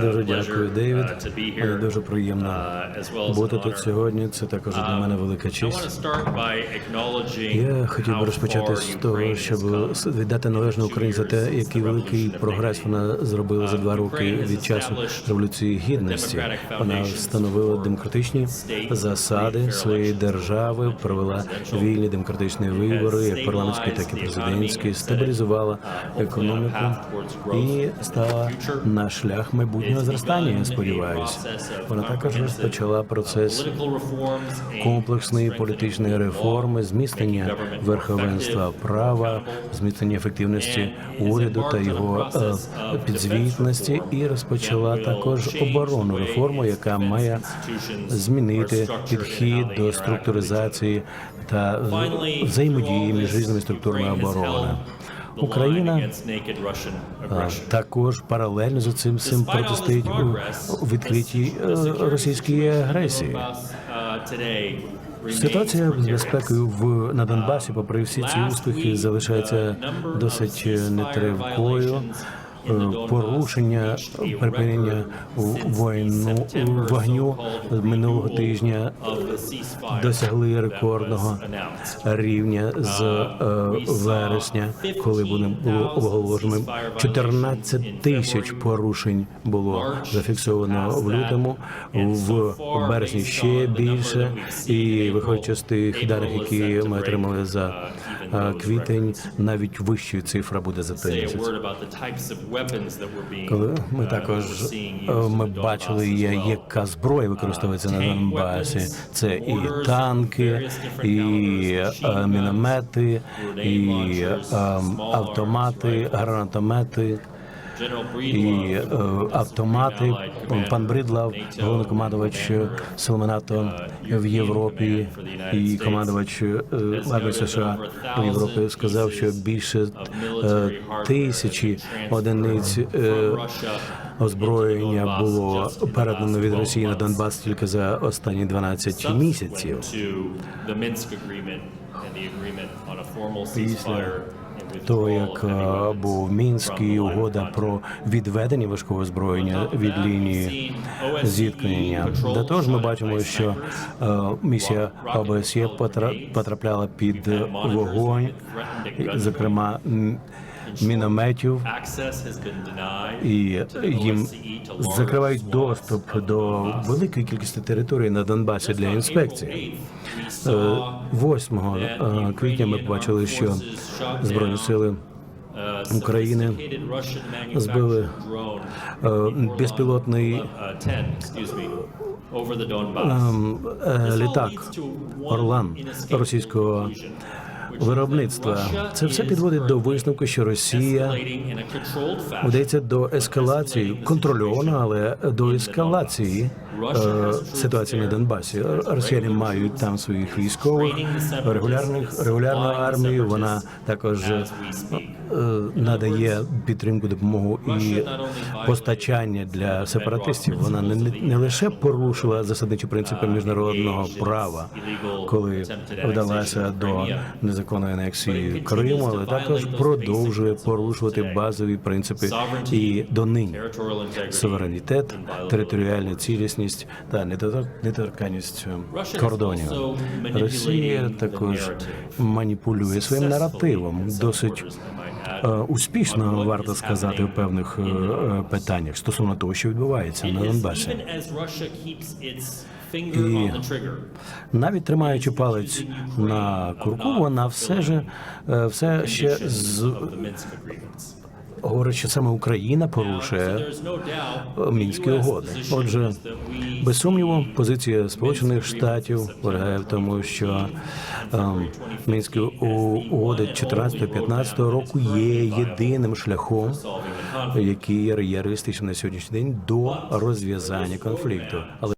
Дуже дякую, Девід. uh, Мені дуже приємно uh, бути тут сьогодні. Це також для мене велика честь. Я хотів би розпочати з того, щоб віддати належне Україні за те, який великий прогрес вона зробила за два роки від часу революції гідності. Вона встановила демократичні засади своєї держави, провела вільні демократичні вибори, як парламентські, так і президентські, стабілізувала економіку і стала на шлях майбутнього зростання. Я сподіваюся. Вона також розпочала процес комплексної політичної реформи, зміцнення верховенства права, зміцнення ефективності уряду та його е, підзвітності, і розпочала також оборонну реформу, яка має змінити підхід до структуризації та взаємодії між різними структурами оборони. Україна е, також паралельно за цим всім протистоїть у відкритій е, російській агресії. Ситуація з безпекою в на Донбасі, попри всі ці успіхи, залишається досить нетривкою. Е, Порушення припинення воїну вогню минулого тижня досягли рекордного рівня з е, вересня, коли було оголошено 14 тисяч порушень було зафіксовано в лютому, в березні ще більше. І виходячи з тих даних, які ми отримали за е, квітень, навіть вищою цифра буде за цей місяць. Коли ми також е, ми бачили, яка зброя використовується на Донбасі. Це і танки, і е, міномети, і е, автомати, гранатомети. І е, автомати пан Бридлав, головнокомандувач сил НАТО в Європі і командувач е, армії США в Європі сказав, що більше е, тисячі одиниць е, озброєння було передано від Росії на Донбас тільки за останні 12 місяців. Після того, як е, був Мінськ і угода про відведення важкого зброєння від лінії зіткнення. До того ж, ми бачимо, що е, місія ОБСЄ потра- потрапляла під вогонь, зокрема мінометів, і їм закривають доступ до великої кількості території на Донбасі для інспекції. Е, 8 е, квітня ми побачили, що збройні сили України збили е, безпілотний ем, е, літак Орлан російського виробництва. Це все підводить до висновку, що Росія вдається до ескалації контрольовано, але до ескалації е, ситуації на Донбасі. Росіяни мають там своїх військових регулярних регулярну армію. Вона також е, надає підтримку, допомогу і постачання для сепаратистів. Вона не, не, не лише порушила засадничі принципи міжнародного права, коли вдалася до незаконної анексії Криму, але також продовжує порушувати базові принципи і донині. суверенітет, територіальна цілісність та недотор- недоторканність кордонів. Росія також маніпулює своїм наративом. досить е, успішно, варто сказати, у певних е, е, питаннях стосовно того, що відбувається на Донбасі. І навіть тримаючи палець на курку, вона все ж все ще з говорить, що саме Україна порушує е, мінські угоди. Отже, без сумніву, позиція Сполучених Штатів полягає в тому, що ем, мінські угоди 14-15 року є єдиним шляхом, який є реалістичним на сьогоднішній день до розв'язання конфлікту. Але